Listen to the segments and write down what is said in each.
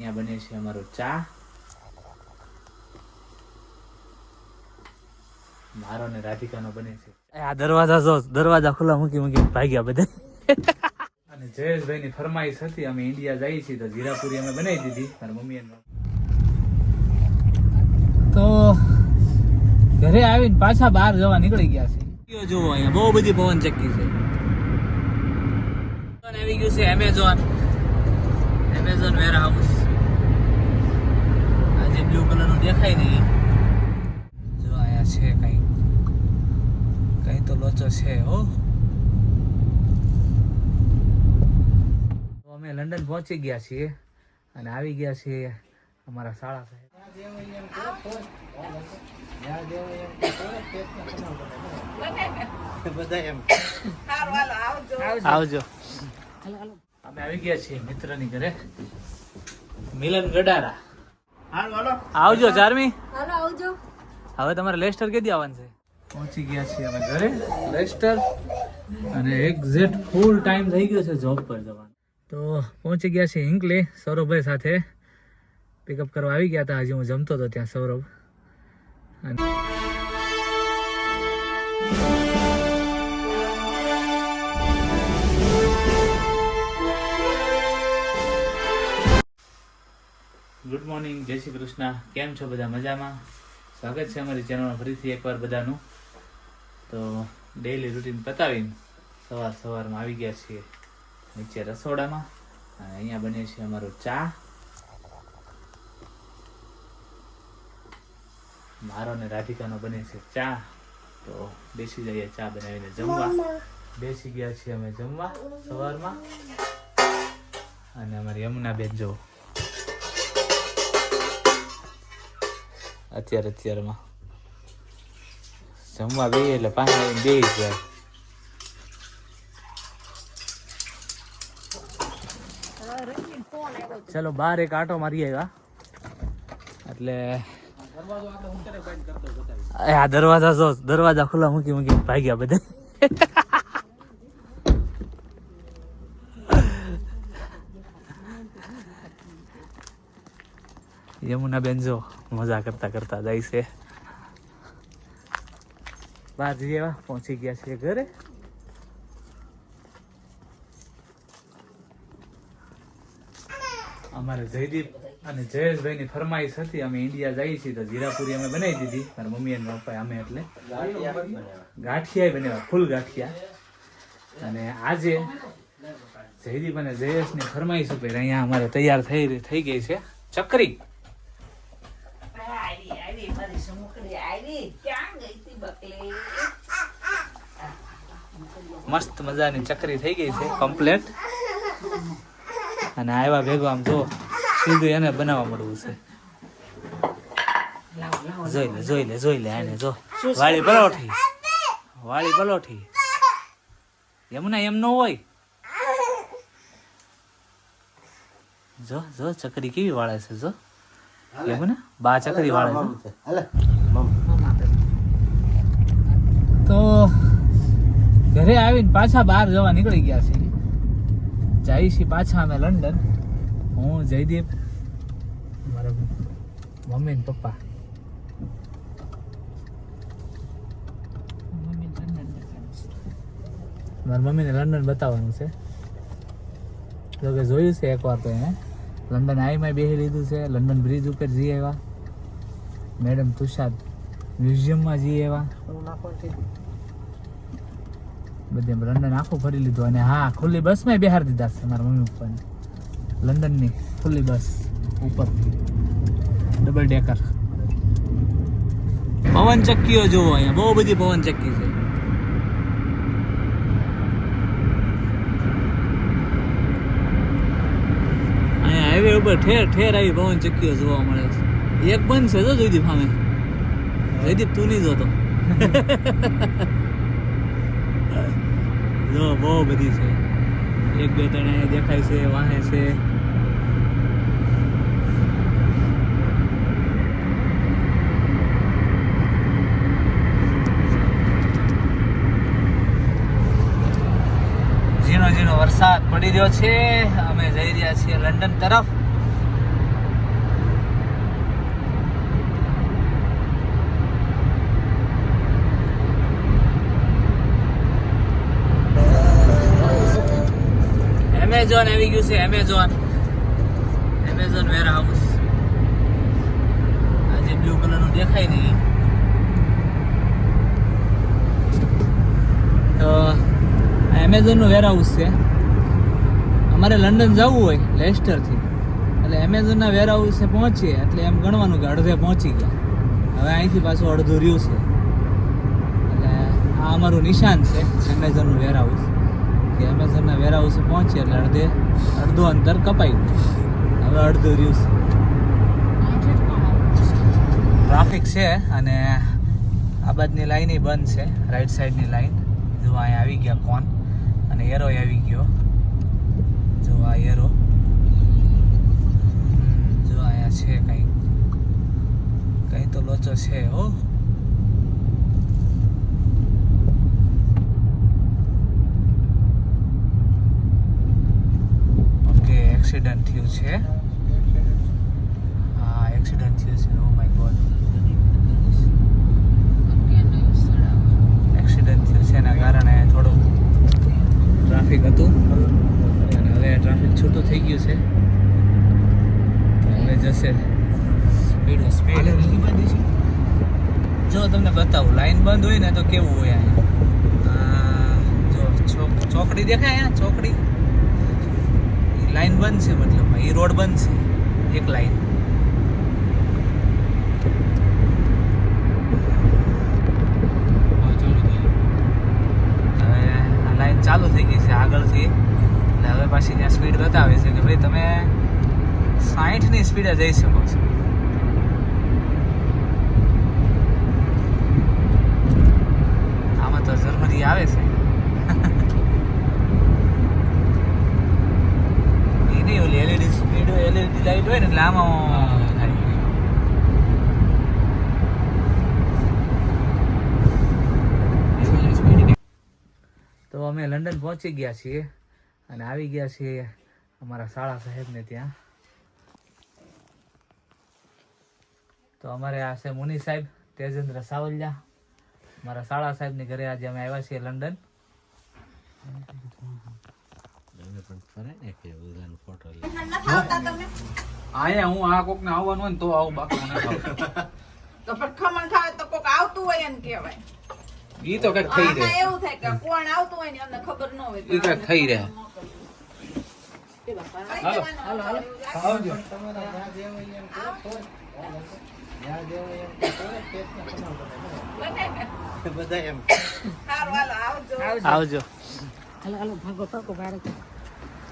અહીંયા બને છે અમારો ચા. મારો ને રાધિકાનો બને છે. આ દરવાજા જો દરવાજા ખુલ્લા મૂકી મૂકી ભાગ્યા બધા. અને જયેશભાઈ ની ફરમાઈશ હતી અમે ઇન્ડિયા જઈએ છીએ તો જીરાપુરી અમે બનાવી દીધી મારા મમ્મી તો ઘરે આવીને પાછા બહાર જવા નીકળી ગયા છે. જુઓ અહીંયા બહુ બધી પવન ચક્કી છે. આવી ગયું છે Amazon Amazon warehouse blue કલરનું દેખાય નહીં જો આયા છે કંઈ. કંઈ તો લોચો છે હો. તો અમે લંડન પહોંચી ગયા છીએ અને આવી ગયા છીએ અમારા શાળા સાહેબ. આવજો. અમે આવી ગયા છીએ મિત્રની ઘરે. મિલન ગડારા આવજો ચારમી. હાલો આવજો. હવે તમારે લેસ્ટર કેદી આવવાનું છે? પહોંચી ગયા છીએ અમે ઘરે. લેસ્ટર અને એક્ઝેક્ટ ફૂલ ટાઈમ થઈ ગયો છે જોબ પર જવાનો. તો પહોંચી ગયા છીએ હિંકલે સૌરભભાઈ સાથે પિકઅપ કરવા આવી ગયા હતા. હજી હું જમતો હતો ત્યાં સૌરભ. અને મોર્નિંગ, જય શ્રી કૃષ્ણ. કેમ છો બધા મજામાં? સ્વાગત છે અમારી ચેનલમાં ફરીથી એકવાર બધાનું. તો ડેઈલી રૂટીન પતાવીને સવાર સવારમાં આવી ગયા છીએ નીચે રસોડામાં. અને અહીંયા બને છે અમારો ચા. મારો ને રાધિકાનો બને છે ચા. તો બેસી જઈએ ચા બનાવીને જમવા. બેસી ગયા છીએ અમે જમવા સવારમાં. અને અમારી યમુના બેન જો અત્યારે અત્યારમાં. જમવા બે એટલે પાણી બે જાય ચલો બહાર એક આટો મારી આવ્યા. એટલે આ દરવાજા જો દરવાજા ખુલ્લા મૂકી મૂકી ભાગ્યા બધા. યમુના બેન જો મજા કરતા કરતા જાય છે. બહાર જેવા પહોંચી ગયા છે ઘરે. અમારે જયદીપ અને જયેશભાઈ ની ફરમાઈશ હતી, અમે ઇન્ડિયા જઈએ છીએ તો જીરાપુરી અમે બનાવી દીધી, મારા મમ્મી અને પપ્પા અમે એટલે. ગાંઠિયા બનાવ્યા ફૂલ ગાંઠિયા. અને આજે જયદીપ અને જયેશની ફરમાઈશ ઉપર અહીંયા અમારે તૈયાર થઈ થઈ ગઈ છે. ચકરી. મસ્ત મજાની ચકરી થઈ ગઈ છે કમ્પ્લેટ અને આવ્યા ભેગો આમ જો સીધું એને બનાવવા મળવું છે. જોઈ લે જોઈ લે જોઈ લે એને જો. વાળી પલોઠી. વાળી પલોઠી. યમુના એમ ન હોય. જો જો ચકરી કેવી વાળે છે જો. યમુના બા ચકરી વાળે છે. ઘરે આવીને પાછા બહાર જવા નીકળી ગયા છે જઈએ છીએ પાછા અમે લંડન. હું, જયદીપ, મારા મમ્મી ને પપ્પા. મારા મમ્મીને લંડન બતાવવાનું છે. જો કે જોયું છે એકવાર તો એને. લંડન આઈમાં બેસી લીધું છે. લંડન બ્રિજ ઉપર જઈ આવ્યા. મેડમ તુષાર મ્યુઝિયમમાં જઈ આવ્યા. બધે લંડન આખું ફરી લીધું અને હા, ખુલ્લી બસમાં બેહાર દીધા છે મારા મમ્મી પપ્પાને. લંડનની ખુલ્લી બસ ઉપર ડબલ ડેકર પવન ચક્કીઓ જોવો અહીંયા, બહુ બધી પવન ચક્કી છે. અહીંયા હાઈવે ઉપર ઠેર ઠેર આવી પવન ચક્કીઓ જોવા મળે છે. એક બંધ છે જો જયદીપ સામે. જયદીપ તું નહીં જોતો. જો, બહુ બધી છે. એક, બે, ત્રણ દેખાય છે, વાહે છે. ઝીણો ઝીણો વરસાદ પડી રહ્યો છે. અમે જઈ રહ્યા છીએ લંડન તરફ. એમેઝોન આવી ગયું છે એમેઝોન એમેઝોન વેર હાઉસ આ જે બ્લુ કલરનું દેખાય નહીં. તો એમેઝોનનું વેર હાઉસ છે. અમારે લંડન જવું હોય લેસ્ટરથી એટલે એમેઝોનના વેર હાઉસે પહોંચીએ, એટલે એમ ગણવાનું કે અડધે પહોંચી ગયા. હવે અહીંથી પાછું અડધું રહ્યું છે. એટલે આ અમારું નિશાન છે એમેઝોનનું વેર હાઉસ કે એમેઝોનના વેર હાઉસે પહોંચીએ એટલે અડધે, અડધું અંતર કપાઈ હવે અડધું રહ્યું ટ્રાફિક છે અને આ બાજની લાઈન બંધ છે રાઈટ સાઈડની લાઈન જો અહીંયા આવી ગયા કોન અને એરો આવી ગયો. જો આ એરો જો અહીંયા છે કંઈ કંઈ તો લોચો છે, હો. એક્સિડન્ટ થયું છે. હા એક્સિડન્ટ થયું છે. ઓ માય ગોડ એક્સિડન્ટ થયું છે એના કારણે થોડું ટ્રાફિક હતું. અને હવે ટ્રાફિક છૂટું થઈ ગયું છે. હવે જશે સ્પીડ સ્પીડ. જો તમને બતાવું લાઈન બંધ હોય ને તો કેવું હોય અહીંયા? આ જો ચોક ચોકડી દેખાય અહીંયા? ચોકડી? લાઈન બંધ છે, મતલબ એ રોડ બંધ છે, એક લાઈન. લાઈન ચાલુ થઈ ગઈ છે, આગળથી. એટલે હવે પાછી ત્યાં સ્પીડ બતાવે છે કે ભાઈ તમે સાઠની સ્પીડે જઈ શકો છો. આમાં તો જર્મની આવે છે એ નહીં ઓલી એલઈડી સ્પીડ એલઈડી લાઈટ હોય ને એટલે આમાં તો અમે લંડન પહોંચી ગયા છીએ અને આવી ગયા છીએ અમારા શાળા સાહેબને ત્યાં. તો અમારે આ છે મુનિ સાહેબ તેજેન્દ્ર સાવલિયા. મારા શાળા સાહેબની ઘરે આજે અમે આવ્યા છીએ લંડન. અહીંયા હું આ કોક ને આવવાનું હોય ને તો આવું બાકી મને તો પણ ખમણ ખાવે તો કોક આવતું હોય એમ કહેવાય. ઈ તો કંઈક થઈ રહે. એવું થાય કે કોણ આવતું હોય ને અમને ખબર ન હોય ઈ તો થઈ રહે. હાલો હાલો હાલો. આવજો સારું હાલો આવજો. આવજો.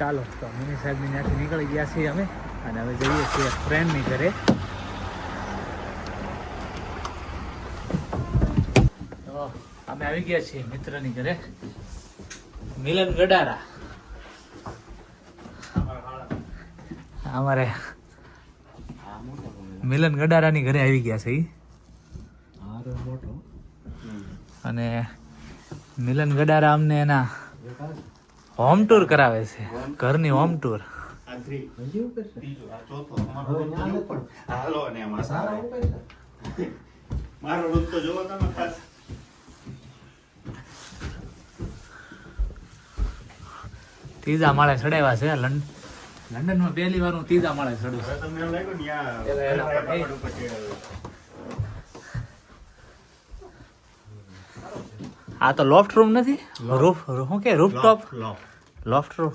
ચાલો તો મુનિ સાહેબની ત્યાંથી નીકળી ગયા છીએ અમે. અને હવે જઈએ છીએ ફ્રેન્ડની ઘરે. તો અમે આવી ગયા છીએ મિત્રની ઘરે. મિલન ગડારા. અમારે મિલન ગડારાની ઘરે આવી ગયા છે અને મિલન ગડારા અમને એના હોમ ટૂર કરાવે છે. ઘરની હોમ ટૂર ત્રીજા માળે ચડાવ્યા છે લંડન લંડનમાં પહેલી વાર હું ત્રીજા માળે ચડું. આ તો લોફ્ટ રૂમ નથી? રૂફ શું કે? Roof top loft, loft. Room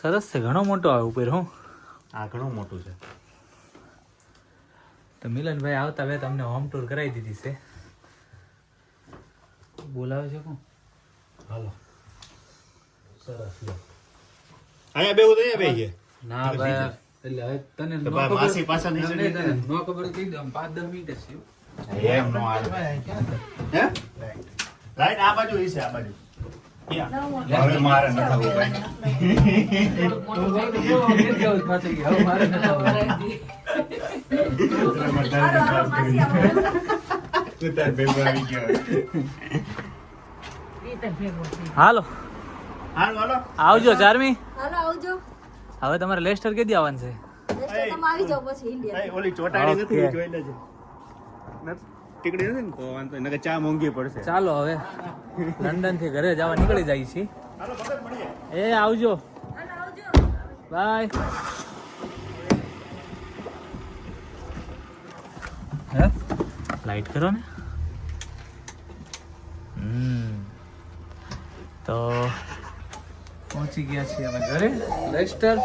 સરસ છે ઘણો મોટો આવે ઉપર હું. આ ઘણું મોટું છે. તો મિલનભાઈ આવતા હવે તમને હોમ ટૂર કરાવી દીધી છે. બોલાવે છે કોણ? હાલો. સરસ અહીંયા બેવું તો અહીંયા બેહીએ. ના ભાઈ. એટલે હવે તને નો ખબર- પાછા નહીં ના, તને ખબર કહી દઉં પાંચ દસ મિનિટ જ છે એમ નો હાલે. હે? લાઈટ આ બાજુ ઈ છે આ બાજુ. હવે મારે. હાલો. આવજો ચારમી હવે તમારે લેસ્ટર કેદી આવવાનું છે? રેસ્ટોરન્ટમાં આવી જાઓ પછી ઇન્ડિયા એ, ઓલી ચોટાડી નથી જોઈ લેજે. ટીકડી નથી ને? તો વાંધો નહીં. નકર ચા મોંઘી પડશે. ચાલો હવે. લંડનથી ઘરે જવા નીકળી જાય છે એ, આવજો. બાય. હે? લાઈટ કરો ને. હમ. તો પહોંચી ગયા છીએ અમે ઘરે. લેસ્ટર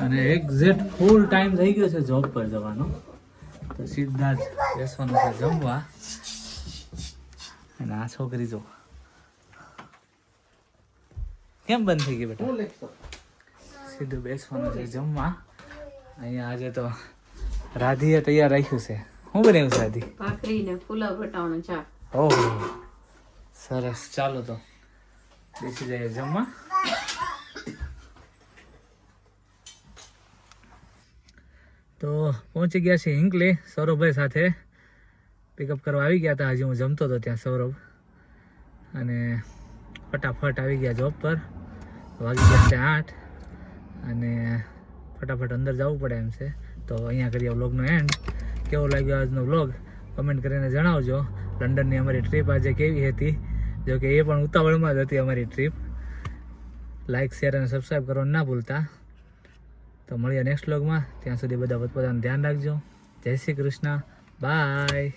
અને એક્ઝેક્ટ ફૂલ ટાઈમ થઈ ગયો છે જોબ પર જવાનો. તો સીધા જ બેસવાનું છે જમવા. અને આ છોકરી જો. કેમ બંધ થઈ ગઈ બેટા? સીધું બેસવાનું છે જમવા. અહીંયા આજે તો રાધીએ તૈયાર રાખ્યું છે. શું બનાવ્યું છે રાધી? ભાખરી ને ફૂલા બટાવાનું ચા ઓહો સરસ. ચાલો તો બેસી જઈએ જમવા. તો પહોંચી ગયા છે હિંકલી સૌરભભાઈ સાથે. પિકઅપ કરવા આવી ગયા હતા. હજી હું જમતો હતો ત્યાં સૌરભ. અને ફટાફટ આવી ગયા જોબ પર. વાગી ગયા છે આઠ. અને ફટાફટ અંદર જવું પડે એમ છે. તો અહીંયા કરીએ વ્લોગનો એન્ડ કેવો લાગ્યો આજનો વ્લોગ કમેન્ટ કરીને જણાવજો. લંડનની અમારી ટ્રીપ આજે કેવી હતી? જોકે એ પણ ઉતાવળમાં જ હતી અમારી ટ્રીપ લાઇક શેર અને સબસ્ક્રાઈબ કરવાનું ના ભૂલતા. તો મળીએ નેક્સ્ટ વ્લોગમાં ત્યાં સુધી બધા પોતપોતાનું ધ્યાન રાખજો. જય શ્રી કૃષ્ણ. બાય